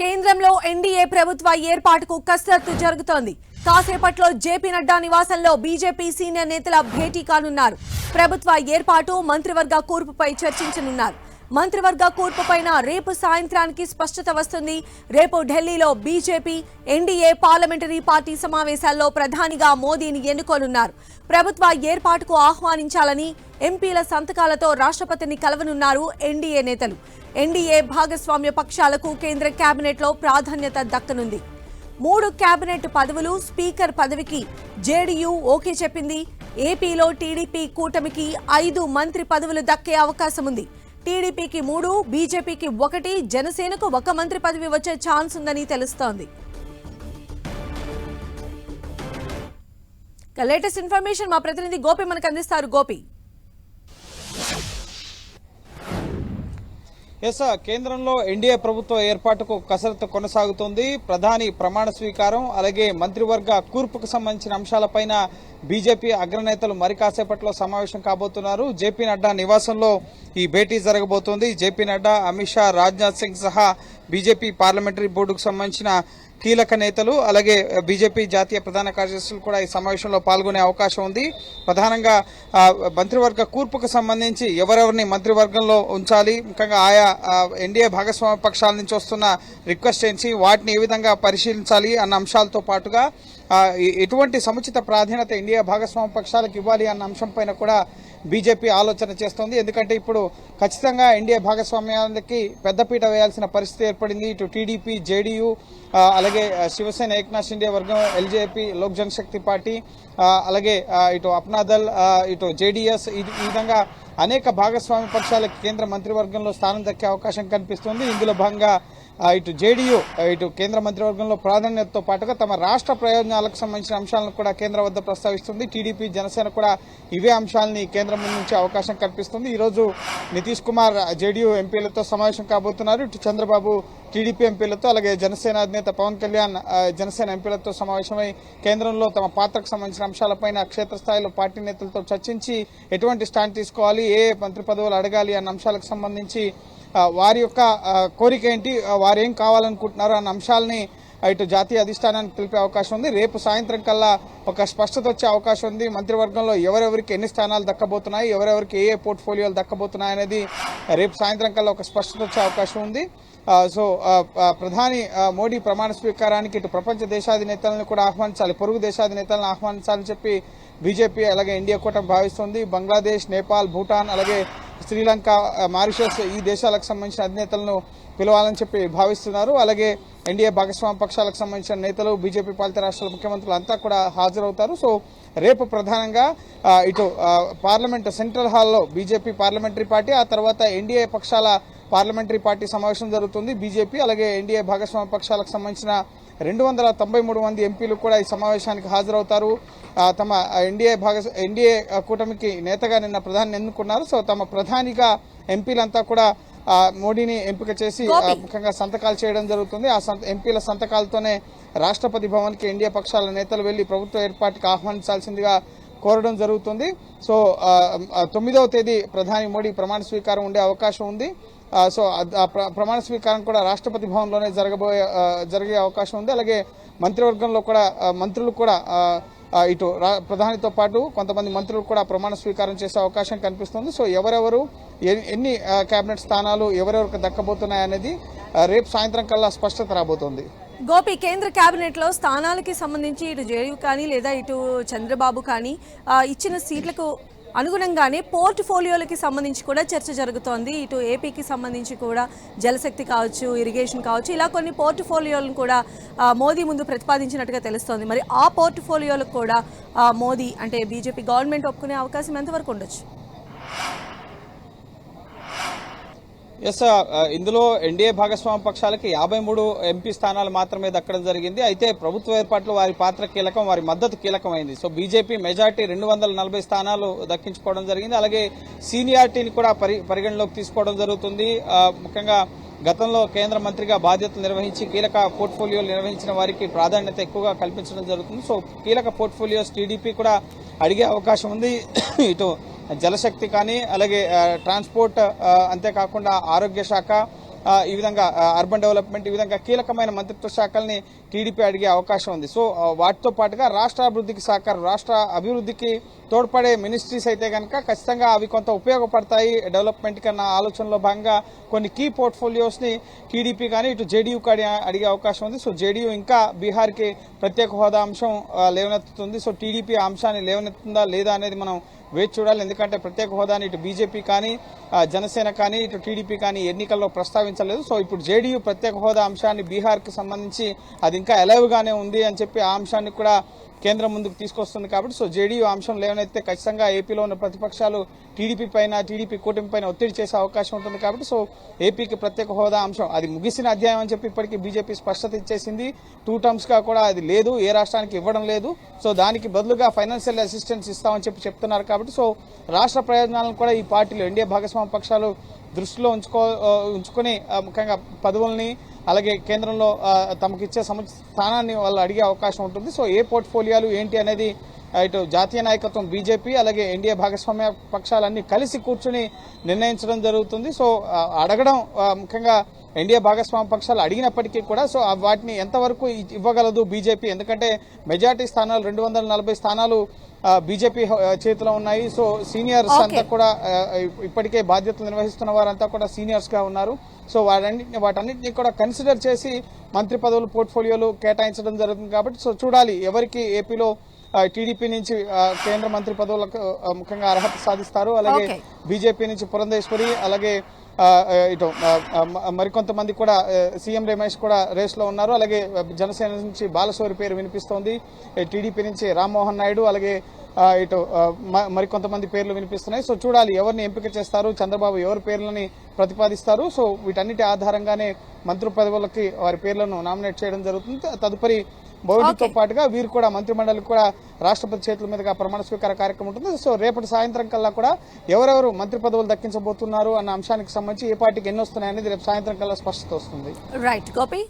కేంద్రంలో ఎన్డీఏ ప్రభుత్వ ఏర్పాటుకు కసరత్తు జరుగుతోంది. కాసేపట్లో జేపీ నడ్డా నివాసంలో బీజేపీ సీనియర్ నేతల భేటీ కానున్నారు. ప్రభుత్వ ఏర్పాటు మంత్రివర్గ కూర్పుపై చర్చించనున్నారు. మంత్రివర్గ కూర్పుపైన రేపు సాయంత్రానికి స్పష్టత వస్తుంది. రేపు ఢిల్లీలో బీజేపీ ఎన్డీఏ పార్లమెంటరీ పార్టీ సమావేశాల్లో ప్రధానిగా మోదీని ఎన్నుకోనున్నారు. ప్రభుత్వ ఏర్పాటుకు ఆహ్వానించాలని ఎంపీల సంతకాలతో రాష్ట్రపతిని కలవనున్నారు ఎన్డీఏ నేతలు. ఎన్డీఏ భాగస్వామ్య పక్షాలకు కేంద్ర కేబినెట్లో ప్రాధాన్యత దక్కనుంది. మూడు కేబినెట్ పదవులు స్పీకర్ పదవికి జేడీయూ ఓకే చెప్పింది. ఏపీలో టీడీపీ కూటమికి ఐదు మంత్రి పదవులు దక్కే అవకాశం ఉంది టీడీపీకి మూడు బీజేపీకి ఒకటి జనసేనకు ఒక మంత్రి పదవి వచ్చే ఛాన్స్ ఉందని తెలుస్తోంది. లేటెస్ట్ ఇన్ఫర్మేషన్ మా ప్రతినిధి గోపి మనకు అందిస్తారు. గోపి. ఎస్ కేంద్రంలో ఎన్డీఏ ప్రభుత్వ ఏర్పాటుకు కసరత్తు కొనసాగుతోంది. ప్రధాని ప్రమాణ స్వీకారం అలాగే మంత్రివర్గ కూర్పుకు సంబంధించిన అంశాలపైన బీజేపీ అగ్రనేతలు మరి కాసేపట్లో సమావేశం కాబోతున్నారు. జేపీ నడ్డా నివాసంలో ఈ భేటీ జరగబోతోంది. జేపీ నడ్డా అమిత్ షా రాజ్నాథ్ సింగ్ సహా బీజేపీ పార్లమెంటరీ బోర్డుకు సంబంధించిన కీలక నేతలు అలాగే బీజేపీ జాతీయ ప్రధాన కార్యదర్శులు కూడా ఈ సమావేశంలో పాల్గొనే అవకాశం ఉంది. ప్రధానంగా మంత్రివర్గ కూర్పుకు సంబంధించి ఎవరెవరిని మంత్రివర్గంలో ఉంచాలి ముఖ్యంగా ఆయా ఎన్డీఏ భాగస్వామ్య పక్షాల నుంచి వస్తున్న రిక్వెస్ట్ ఏంచి వాటిని ఏ విధంగా పరిశీలించాలి అన్న అంశాలతో పాటుగా ఎటువంటి సముచిత ప్రాధాన్యత ఇండియా భాగస్వామ్య పక్షాలకు ఇవ్వాలి అన్న అంశంపైన కూడా బీజేపీ ఆలోచన చేస్తోంది. ఎందుకంటే ఇప్పుడు ఖచ్చితంగా ఎన్డీఏ భాగస్వామ్యానికి పెద్దపీట వేయాల్సిన పరిస్థితి ఏర్పడింది. ఇటు టీడీపీ జేడీయూ అలాగే శివసేన ఏక్నాథ్ షిండే వర్గం ఎల్జేపీ లోక్ జనశక్తి పార్టీ అలాగే ఇటు అప్నాదల్ ఇటు జేడీఎస్ ఈ విధంగా అనేక భాగస్వామ్య పక్షాలకు కేంద్ర మంత్రివర్గంలో స్థానం దక్కే అవకాశం కనిపిస్తుంది. ఇందులో భాగంగా ఇటు జేడీయూ ఇటు కేంద్ర మంత్రివర్గంలో ప్రాధాన్యతతో పాటుగా తమ రాష్ట్ర ప్రయోజనాలకు సంబంధించిన అంశాలను కూడా కేంద్రం వద్ద ప్రస్తావిస్తుంది. టీడీపీ జనసేన కూడా ఇవే అంశాలని కేంద్రం నుంచి అవకాశం కల్పిస్తుంది. ఈరోజు నితీష్ కుమార్ జేడీయూ ఎంపీలతో సమావేశం కాబోతున్నారు. ఇటు చంద్రబాబు టీడీపీ ఎంపీలతో అలాగే జనసేన అధినేత పవన్ కళ్యాణ్ జనసేన ఎంపీలతో సమావేశమై కేంద్రంలో తమ పాత్రకు సంబంధించిన అంశాలపైన క్షేత్రస్థాయిలో పార్టీ నేతలతో చర్చించి ఎటువంటి స్టాండ్ తీసుకోవాలి ఏ మంత్రి పదవులు అడగాలి అన్న అంశాలకు సంబంధించి వారి యొక్క కోరిక ఏంటి? వారు ఏం కావాలనుకుంటున్నారు అన్న అంశాలని ఇటు జాతీయ అధిష్టానానికి తెలిపే అవకాశం ఉంది. రేపు సాయంత్రం కల్లా ఒక స్పష్టత వచ్చే అవకాశం ఉంది. మంత్రివర్గంలో ఎవరెవరికి ఎన్ని స్థానాలు దక్కబోతున్నాయి ఎవరెవరికి ఏ ఏ పోర్ట్ఫోలియోలు దక్కబోతున్నాయి అనేది రేపు సాయంత్రం కల్లా ఒక స్పష్టత వచ్చే అవకాశం ఉంది. సో ప్రధాని మోడీ ప్రమాణ స్వీకారానికి ఇటు ప్రపంచ దేశాధినేతలను కూడా ఆహ్వానించాలి పొరుగు దేశాధినేతలను ఆహ్వానించాలని చెప్పి బీజేపీ అలాగే ఇండియా కూటమి భావిస్తుంది. బంగ్లాదేశ్ నేపాల్ భూటాన్ అలాగే శ్రీలంక మారిషస్ ఈ దేశాలకు సంబంధించిన అధినేతలను పిలవాలని చెప్పి భావిస్తున్నారు. అలాగే ఎన్డీఏ భాగస్వామ్య పక్షాలకు సంబంధించిన నేతలు బీజేపీ పాలిత రాష్ట్రాల ముఖ్యమంత్రులు అంతా కూడా హాజరవుతారు. సో రేపు ప్రధానంగా ఇటు పార్లమెంట్ సెంట్రల్ హాల్లో బీజేపీ పార్లమెంటరీ పార్టీ ఆ తర్వాత ఎన్డీఏ పక్షాల పార్లమెంటరీ పార్టీ సమావేశం జరుగుతుంది బీజేపీ. అలాగే ఎన్డీఏ భాగస్వామ్య పక్షాలకు సంబంధించిన రెండు వందల తొంభై మూడు మంది ఎంపీలు కూడా ఈ సమావేశానికి హాజరవుతారు. తమ ఎన్డీఏ భాగ ఎన్డీఏ కూటమికి నేతగా నిన్న ప్రధాని ఎన్నుకున్నారు. సో తమ ప్రధానిగా ఎంపీలంతా కూడా మోడీని ఎంపిక చేసి ముఖ్యంగా సంతకాలు చేయడం జరుగుతుంది. ఆ సంత ఎంపీల సంతకాలతోనే రాష్ట్రపతి భవన్కి ఎన్డీఏ పక్షాల నేతలు వెళ్ళి ప్రభుత్వ ఏర్పాటుకు ఆహ్వానించాల్సిందిగా కోరడం జరుగుతుంది. సో తొమ్మిదవ తేదీ ప్రధాని మోడీ ప్రమాణ స్వీకారం ఉండే అవకాశం ఉంది. సో ప్రమాణ స్వీకారం కూడా రాష్ట్రపతి భవన్లోనే జరగబోయే జరిగే అవకాశం ఉంది. అలాగే మంత్రివర్గంలో కూడా మంత్రులు కూడా ఇటు రా- ప్రధానితో పాటు కొంతమంది మంత్రులు కూడా ప్రమాణ స్వీకారం చేసే అవకాశం కనిపిస్తుంది. సో ఎవరెవరు ఎన్ని- కేబినెట్ స్థానాలు ఎవరెవరికి దక్కబోతున్నాయి అనేది రేపు సాయంత్రం కల్లా స్పష్టత రాబోతోంది. గోపి కేంద్ర కేబినెట్లో స్థానాలకి సంబంధించి ఇటు జేడీయూ కానీ లేదా ఇటు చంద్రబాబు కానీ ఇచ్చిన సీట్లకు అనుగుణంగానే పోర్ట్ఫోలియోలకి సంబంధించి కూడా చర్చ జరుగుతోంది. ఇటు ఏపీకి సంబంధించి కూడా జలశక్తి కావచ్చు ఇరిగేషన్ కావచ్చు ఇలా కొన్ని పోర్ట్ఫోలియోలను కూడా మోదీ ముందు ప్రతిపాదించినట్టుగా తెలుస్తోంది. మరి ఆ పోర్ట్ఫోలియోలకు కూడా మోదీ అంటే బీజేపీ గవర్నమెంట్ ఒప్పుకునే అవకాశం ఎంతవరకు ఉండొచ్చు? ఎస్ uh, ఇందులో ఎన్డీఏ భాగస్వామ్య పక్షాలకి యాభై మూడు ఎంపీ స్థానాలు మాత్రమే దక్కడం జరిగింది. అయితే ప్రభుత్వ ఏర్పాట్లు వారి పాత్ర కీలకం వారి మద్దతు కీలకమైంది. సో బీజేపీ మెజార్టీ రెండు వందల నలభై స్థానాలు దక్కించుకోవడం జరిగింది. అలాగే సీనియారిటీని కూడా పరి పరిగణలోకి తీసుకోవడం జరుగుతుంది. ముఖ్యంగా గతంలో కేంద్ర మంత్రిగా బాధ్యతలు నిర్వహించి కీలక పోర్ట్ఫోలియోలు నిర్వహించిన వారికి ప్రాధాన్యత ఎక్కువగా కల్పించడం జరుగుతుంది. సో కీలక పోర్ట్ఫోలియోస్ టీడీపీ కూడా అడిగే అవకాశం ఉంది. ఇటు జలశక్తి కానీ అలాగే ట్రాన్స్పోర్ట్ అంతేకాకుండా ఆరోగ్య శాఖ ఈ విధంగా అర్బన్ డెవలప్మెంట్ ఈ విధంగా కీలకమైన మంత్రిత్వ శాఖల్ని టీడీపీ అడిగే అవకాశం ఉంది. సో వాటితో పాటుగా రాష్ట్ర అభివృద్ధికి సహకారం రాష్ట్ర అభివృద్ధికి తోడ్పడే మినిస్ట్రీస్ అయితే కనుక ఖచ్చితంగా అవి కొంత ఉపయోగపడతాయి. డెవలప్మెంట్ కన్నా ఆలోచనలో భాగంగా కొన్ని కీ పోర్ట్ఫోలియోస్ని టీడీపీ కానీ ఇటు జేడీయూ కానీ అడిగే అవకాశం ఉంది. సో జేడీయూ ఇంకా బీహార్కి ప్రత్యేక హోదా అంశం లేవనెత్తుతుంది. సో టీడీపీ అంశాన్ని లేవనెత్తుందా లేదా అనేది మనం వేచి చూడాలి. ఎందుకంటే ప్రత్యేక హోదాని ఇటు బీజేపీ కానీ జనసేన కానీ ఇటు టీడీపీ కానీ ఎన్నికల్లో ప్రస్తావించలేదు. సో ఇప్పుడు జేడీయూ ప్రత్యేక హోదా అంశాన్ని బీహార్కి సంబంధించి అది ఇంకా alive ఉంది అని చెప్పి ఆ అంశాన్ని కూడా కేంద్రం ముందుకు తీసుకొస్తుంది కాబట్టి సో జేడీయూ అంశం లేవనైతే ఖచ్చితంగా ఏపీలో ఉన్న ప్రతిపక్షాలు టీడీపీ పైన టీడీపీ కూటమి పైన ఒత్తిడి చేసే అవకాశం ఉంటుంది కాబట్టి సో ఏపీకి ప్రత్యేక హోదా అంశం. అది ముగిసిన అధ్యాయం అని చెప్పి ఇప్పటికీ బీజేపీ స్పష్టత ఇచ్చేసింది. టూ టర్మ్స్గా కూడా అది లేదు ఏ రాష్ట్రానికి ఇవ్వడం లేదు. సో దానికి బదులుగా ఫైనాన్షియల్ అసిస్టెన్స్ ఇస్తామని చెప్పి చెప్తున్నారు కాబట్టి సో రాష్ట్ర ప్రయోజనాలను కూడా ఈ పార్టీలు ఎన్డీఏ భాగస్వామ్య పక్షాలు దృష్టిలో ఉంచుకో ఉంచుకొని ముఖ్యంగా పదవుల్ని అలాగే కేంద్రంలో తమకిచ్చే సమ స్థానాన్ని వాళ్ళు అడిగే అవకాశం ఉంటుంది. సో ఏ పోర్ట్ఫోలియోలు ఏంటి అనేది ఇటు జాతీయ నాయకత్వం బీజేపీ అలాగే ఎన్డీఏ భాగస్వామ్య పక్షాలన్నీ కలిసి కూర్చుని నిర్ణయించడం జరుగుతుంది. సో అడగడం ముఖ్యంగా ఎన్డీఏ భాగస్వామ్య పక్షాలు అడిగినప్పటికీ కూడా సో ఆ వాటిని ఎంతవరకు ఇవ్వగలదు బీజేపీ? ఎందుకంటే మెజార్టీ స్థానాలు రెండు వందల నలభై స్థానాలు బీజేపీ చేతిలో ఉన్నాయి సో సీనియర్స్. అంతా కూడా ఇప్పటికే బాధ్యతలు నిర్వహిస్తున్న వారంతా కూడా సీనియర్స్గా ఉన్నారు సో వాటన్నిటిని వాటన్నిటిని కూడా కన్సిడర్ చేసి మంత్రి పదవులు పోర్ట్ఫోలియోలు కేటాయించడం జరుగుతుంది కాబట్టి సో చూడాలి ఎవరికి ఏపీలో టీడీపీ నుంచి కేంద్ర మంత్రి పదవులకు ముఖ్యంగా అర్హత సాధిస్తారు అలాగే. బీజేపీ నుంచి పురంధేశ్వరి అలాగే ఇటు మరికొంతమంది కూడా సీఎం రమేష్ కూడా రేస్లో ఉన్నారు. అలాగే జనసేన నుంచి బాలశౌరి పేరు వినిపిస్తోంది. టీడీపీ నుంచి రామ్మోహన్ నాయుడు అలాగే ఇటు మరికొంతమంది పేర్లు వినిపిస్తున్నాయి. సో చూడాలి ఎవరిని ఎంపిక చేస్తారు చంద్రబాబు ఎవరి పేర్లని ప్రతిపాదిస్తారు. సో వీటన్నిటి ఆధారంగానే మంత్రి పదవులకి వారి పేర్లను నామినేట్ చేయడం జరుగుతుంది. తదుపరి Okay. పాటుగా వీరు కూడా మంత్రిమండలికి కూడా రాష్ట్రపతి చేతుల మీదుగా ప్రమాణ స్వీకార కార్యక్రమం ఉంటుంది. సో రేపటి సాయంత్రం కల్లా కూడా ఎవరెవరు మంత్రి పదవులు దక్కించబోతున్నారు అన్న అంశానికి సంబంధించి ఏ పార్టీకి ఎన్ని వస్తున్నాయనేది రేపు సాయంత్రం కల్లా స్పష్టత వస్తుంది. రైట్ గోపి